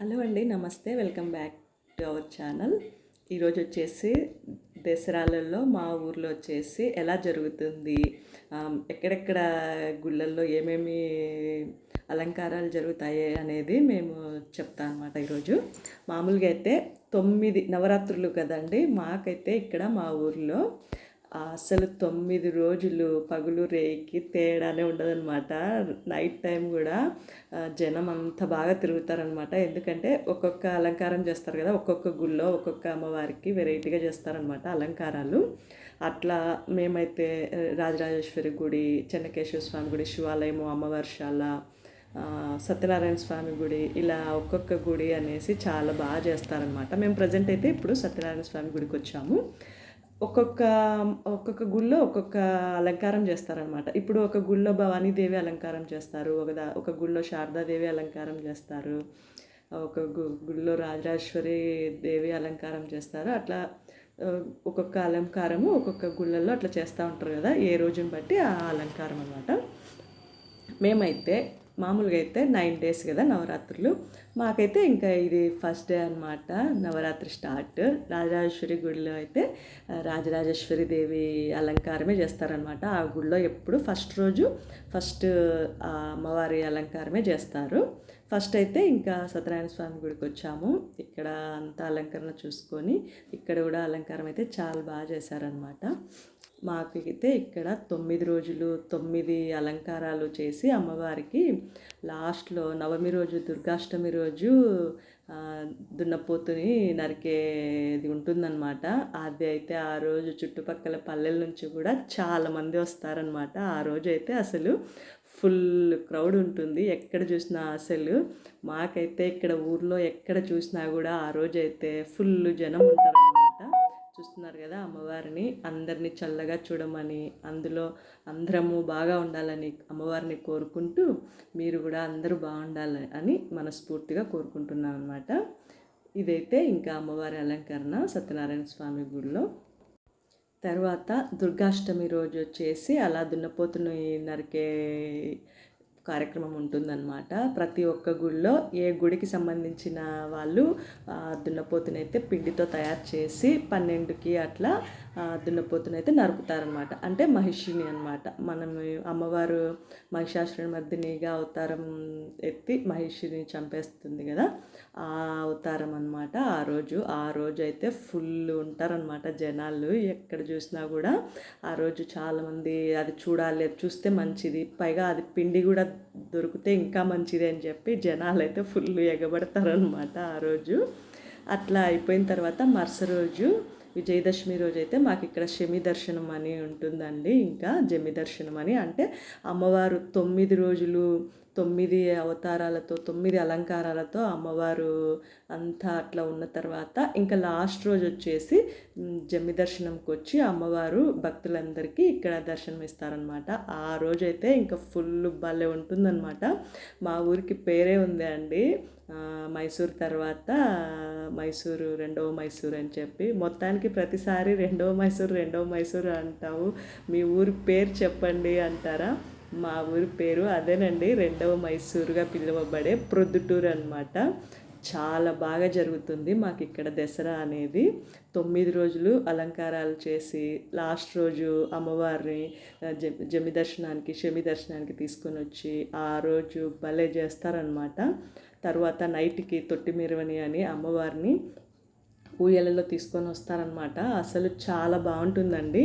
Hello అండి నమస్తే. Welcome back to our channel. ఈరోజు వచ్చేసి దసరాలలో మా ఊర్లో వచ్చేసి ఎలా జరుగుతుంది? ఎక్కడెక్కడ గుళ్ళల్లో ఏమేమి అలంకారాలు జరుగుతాయి అనేది మేము చెప్తా అనమాట ఈరోజు. మామూలుగా అయితే తొమ్మిది నవరాత్రులు కదండి మాకైతే ఇక్కడ మా ఊర్లో అసలు తొమ్మిది రోజులు పగులు రేయికి తేడానే ఉండదన్నమాట. నైట్ టైం కూడా జనం అంత బాగా తిరుగుతారనమాట ఎందుకంటే ఒక్కొక్క అలంకారం చేస్తారు కదా ఒక్కొక్క గుళ్ళో ఒక్కొక్క అమ్మవారికి వెరైటీగా చేస్తారనమాట అలంకారాలు. అట్లా మేమైతే రాజరాజేశ్వరి గుడి చెన్నకేశ్వర స్వామి గుడి శివాలయము అమ్మవర్షాల సత్యనారాయణ స్వామి గుడి ఇలా ఒక్కొక్క గుడి అనేసి చాలా బాగా చేస్తారనమాట మేము ప్రజెంట్ అయితే ఇప్పుడు సత్యనారాయణ స్వామి గుడికి వచ్చాము. ఒక్కొక్క ఒక్కొక్క గుళ్ళో ఒక్కొక్క అలంకారం చేస్తారనమాట ఇప్పుడు ఒక గుళ్ళో భవానీదేవి అలంకారం చేస్తారు ఒక దా ఒక గుళ్ళో శారదాదేవి అలంకారం చేస్తారు ఒక గు గుళ్ళో రాజరాజేశ్వరి దేవి అలంకారం చేస్తారు. అట్లా ఒక్కొక్క అలంకారము ఒక్కొక్క గుళ్ళల్లో అట్లా చేస్తూ ఉంటారు కదా ఏ రోజుని బట్టి ఆ అలంకారం అనమాట మేమైతే మామూలుగా అయితే నైన్ డేస్ కదా నవరాత్రులు. మాకైతే ఇంకా ఇది ఫస్ట్ డే అనమాట నవరాత్రి స్టార్ట్. రాజరాజేశ్వరి గుడిలో అయితే రాజరాజేశ్వరి దేవి అలంకారమే చేస్తారనమాట ఆ గుడిలో ఎప్పుడు ఫస్ట్ రోజు ఫస్ట్ ఆ అమ్మవారి అలంకారమే చేస్తారు. ఫస్ట్ అయితే ఇంకా సత్యనారాయణ స్వామి గుడికి వచ్చాము. ఇక్కడ అంతా అలంకరణ చూసుకొని ఇక్కడ కూడా అలంకారం అయితే చాలా బాగా చేశారనమాట మాకైతే ఇక్కడ తొమ్మిది రోజులు తొమ్మిది అలంకారాలు చేసి అమ్మవారికి లాస్ట్లో నవమి రోజు దుర్గాష్టమి రోజు దున్నపోతుని నరికేది ఉంటుందన్నమాట. అది అయితే ఆ రోజు చుట్టుపక్కల పల్లెల నుంచి కూడా చాలా మంది వస్తారనమాట ఆ రోజు అయితే అసలు ఫుల్ క్రౌడ్ ఉంటుంది. ఎక్కడ చూసినా అసలు మాకైతే ఇక్కడ ఊర్లో ఎక్కడ చూసినా కూడా ఆ రోజు అయితే ఫుల్ జనం ఉంటారు చూస్తున్నారు కదా అమ్మవారిని. అందరినీ చల్లగా చూడమని అందులో అందరము బాగా ఉండాలని అమ్మవారిని కోరుకుంటూ మీరు కూడా అందరూ బాగుండాలి అని మనస్ఫూర్తిగా కోరుకుంటున్నాం అనమాట ఇదైతే ఇంకా అమ్మవారి అలంకరణ సత్యనారాయణ స్వామి గుడిలో. తర్వాత దుర్గాష్టమి రోజు వచ్చేసి అలా దున్నపోతుని నరికే కార్యక్రమం ఉంటుందన్నమాట. ప్రతి ఒక్క గుడిలో ఏ గుడికి సంబంధించిన వాళ్ళు దున్నపోతునైతే పిండితో తయారు చేసి పన్నెండుకి అట్లా దున్నపోతునైతే నరుకుతారనమాట అంటే మహిషిని అనమాట మనం అమ్మవారు మహిషాసురుని మధ్యనిగా అవతారం ఎత్తి మహిషిని చంపేస్తుంది కదా ఆ అవతారం అనమాట ఆ రోజు ఆ రోజు అయితే ఫుల్ ఉంటారనమాట జనాలు. ఎక్కడ చూసినా కూడా ఆ రోజు చాలామంది అది చూడాలి చూస్తే మంచిది. పైగా అది పిండి కూడా దొరికితే ఇంకా మంచిది అని చెప్పి జనాలు అయితే ఫుల్ ఎగబడతారనమాట ఆ రోజు. అట్లా అయిపోయిన తర్వాత మరుస రోజు విజయదశమి రోజు అయితే మాకు ఇక్కడ శమి దర్శనం అని ఉంటుందండి. ఇంకా జమి దర్శనం అని అంటే అమ్మవారు తొమ్మిది రోజులు తొమ్మిది అవతారాలతో తొమ్మిది అలంకారాలతో అమ్మవారు అంతా అట్లా ఉన్న తర్వాత ఇంకా లాస్ట్ రోజు వచ్చేసి జమ్మి దర్శనంకి వచ్చి అమ్మవారు భక్తులందరికీ ఇక్కడ దర్శనం ఇస్తారనమాట ఆ రోజైతే ఇంకా ఫుల్ భలే ఉంటుందన్నమాట. మా ఊరికి పేరే ఉంది అండి మైసూర్ తర్వాత మైసూరు రెండవ మైసూర్ అని చెప్పి మొత్తానికి ప్రతిసారి రెండవ మైసూరు రెండవ మైసూరు అంటావు. మీ ఊరి పేరు చెప్పండి అంటారా? మా ఊరి పేరు అదేనండి రెండవ మైసూరుగా పిలువబడే ప్రొద్దుటూరు అనమాట చాలా బాగా జరుగుతుంది మాకు ఇక్కడ దసరా అనేది. తొమ్మిది రోజులు అలంకారాలు చేసి లాస్ట్ రోజు అమ్మవారిని జమి దర్శనానికి శమి దర్శనానికి తీసుకొని వచ్చి ఆ రోజు భలే చేస్తారనమాట తర్వాత నైట్కి తొట్టి మిరవని అని అమ్మవారిని ఊయలలో తీసుకొని వస్తారనమాట అసలు చాలా బాగుంటుందండి.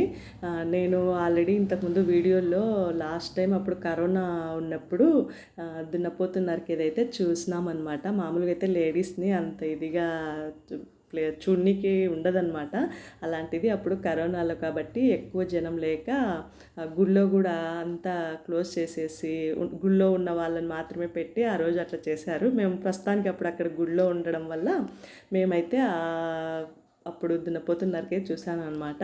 నేను ఆల్రెడీ ఇంతకుముందు వీడియోలో లాస్ట్ టైం అప్పుడు కరోనా ఉన్నప్పుడు దున్నపోతున్నరికి ఏదైతే చూసినామన్నమాట మామూలుగా అయితే లేడీస్ని అంత ఇదిగా క్లియర్ ప్లే ఉండదన్నమాట. అలాంటిది అప్పుడు కరోనాలో కాబట్టి ఎక్కువ జనం లేక గుళ్ళో కూడా అంతా క్లోజ్ చేసేసి గుళ్ళో ఉన్న వాళ్ళని మాత్రమే పెట్టి ఆ రోజు అట్లా చేశారు. మేము ప్రస్తుతానికి అప్పుడు అక్కడ గుళ్ళో ఉండడం వల్ల మేమైతే అప్పుడు దున్నపోతున్నరకే చూశాను అనమాట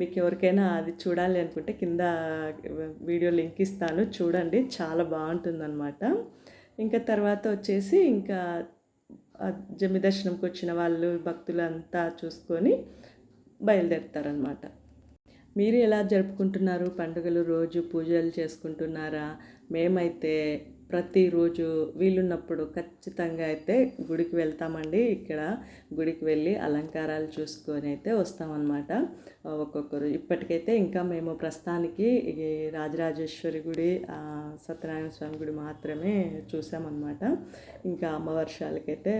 మీకు ఎవరికైనా అది చూడాలి అనుకుంటే కింద వీడియో లింక్ ఇస్తాను. చూడండి చాలా బాగుంటుందన్నమాట. ఇంకా తర్వాత వచ్చేసి ఇంకా జమ్మి దర్శనంకి వచ్చిన వాళ్ళు భక్తులంతా చూసుకొని బయలుదేరుతారనమాట మీరు ఎలా జరుపుకుంటున్నారు? పండుగలు రోజు పూజలు చేసుకుంటున్నారా? మేమైతే ప్రతిరోజు వీలున్నప్పుడు ఖచ్చితంగా అయితే గుడికి వెళ్తామండి. ఇక్కడ గుడికి వెళ్ళి అలంకారాలు చూసుకొని అయితే వస్తామన్నమాట. ఒక్కొక్కరు. ఇప్పటికైతే ఇంకా మేము ప్రస్తుతానికి ఈ రాజరాజేశ్వరి గుడి సత్యనారాయణ స్వామి గుడి మాత్రమే చూసామన్నమాట. ఇంకా అమ్మవర్షాలకైతే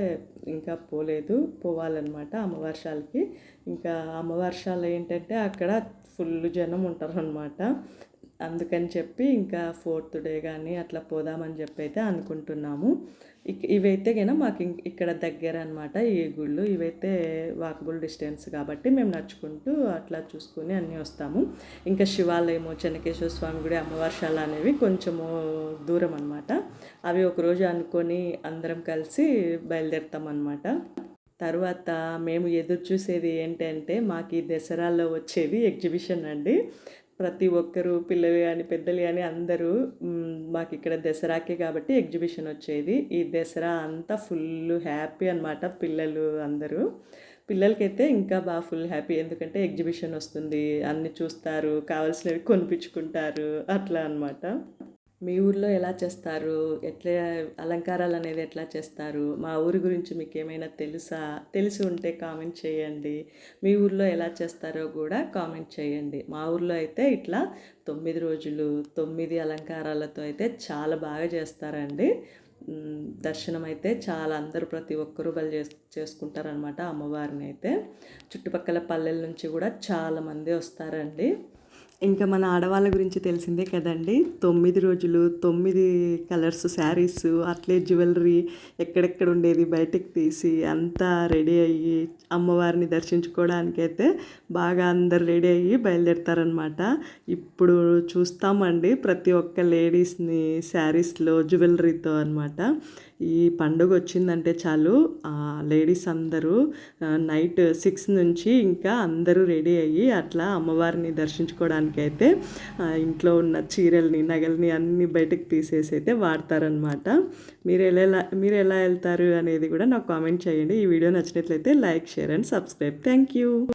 ఇంకా పోలేదు. పోవాలన్నమాట అమ్మవర్షాలకి. ఇంకా అమ్మవర్షాలు ఏంటంటే అక్కడ ఫుల్ జనం ఉంటారనమాట అందుకని చెప్పి ఇంకా ఫోర్త్ డే కానీ అట్లా పోదామని చెప్పి అయితే అనుకుంటున్నాము. ఇక్ ఇవైతే కనుక మాకు ఇం- ఇక్కడ దగ్గర అనమాట ఈ గుళ్ళు. ఇవైతే వాకబుల్ డిస్టెన్స్ కాబట్టి మేము నడుచుకుంటూ అట్లా చూసుకుని అన్నీ వస్తాము. ఇంకా శివాలయము చెన్నకేశ్వర స్వామి గుడి అమ్మవార్షాలు అనేవి కొంచెము దూరం అనమాట అవి ఒకరోజు అనుకొని అందరం కలిసి బయలుదేరుతాం అనమాట తర్వాత మేము ఎదురు చూసేది ఏంటంటే మాకు ఈ దసరాలో వచ్చేది ఎగ్జిబిషన్ అండి. ప్రతి ఒక్కరు పిల్లలు కానీ పెద్దలు కానీ అందరూ మాకు ఇక్కడ దసరాకే కాబట్టి ఎగ్జిబిషన్ వచ్చేది. ఈ దసరా అంతా ఫుల్ హ్యాపీ అనమాట పిల్లలు అందరూ. పిల్లలకైతే ఇంకా బాగా ఫుల్ హ్యాపీ. ఎందుకంటే ఎగ్జిబిషన్ వస్తుంది అన్ని చూస్తారు కావాల్సినవి కొనిపించుకుంటారు అట్లా అనమాట మీ ఊర్లో ఎలా చేస్తారు? ఎట్లా అలంకారాలు అనేది ఎట్లా చేస్తారు? మా ఊరి గురించి మీకు ఏమైనా తెలుసా? తెలిసి ఉంటే కామెంట్ చేయండి. మీ ఊర్లో ఎలా చేస్తారో కూడా కామెంట్ చేయండి. మా ఊర్లో అయితే ఇట్లా తొమ్మిది రోజులు తొమ్మిది అలంకారాలతో అయితే చాలా బాగా చేస్తారండి. దర్శనం అయితే చాలా అందరూ ప్రతి ఒక్కరూ బలి చేస్ చేసుకుంటారనమాట అమ్మవారిని అయితే. చుట్టుపక్కల పల్లెల నుంచి కూడా చాలామంది వస్తారండి. ఇంకా మన ఆడవాళ్ళ గురించి తెలిసిందే కదండి. తొమ్మిది రోజులు తొమ్మిది కలర్స్ శారీస్ అట్లే జ్యువెలరీ ఎక్కడెక్కడ ఉండేది బయటకు తీసి అంతా రెడీ అయ్యి అమ్మవారిని దర్శించుకోవడానికి అయితే బాగా అందరు రెడీ అయ్యి బయలుదేరుతారనమాట ఇప్పుడు చూస్తామండి ప్రతి ఒక్క లేడీస్ని శారీస్లో జ్యువెలరీతో అనమాట ఈ పండుగ వచ్చిందంటే చాలు. లేడీస్ అందరూ నైట్ సిక్స్ నుంచి ఇంకా అందరూ రెడీ అయ్యి అట్లా అమ్మవారిని దర్శించుకోవడానికి అయితే ఇంట్లో ఉన్న చీరల్ని నగల్ని అన్ని బయటకు తీసేసి అయితే వాడతారనమాట మీరు ఎలా మీరు ఎలా వెళ్తారు అనేది కూడా నాకు కామెంట్ చేయండి. ఈ వీడియో నచ్చినట్లయితే like share and subscribe. Thank you.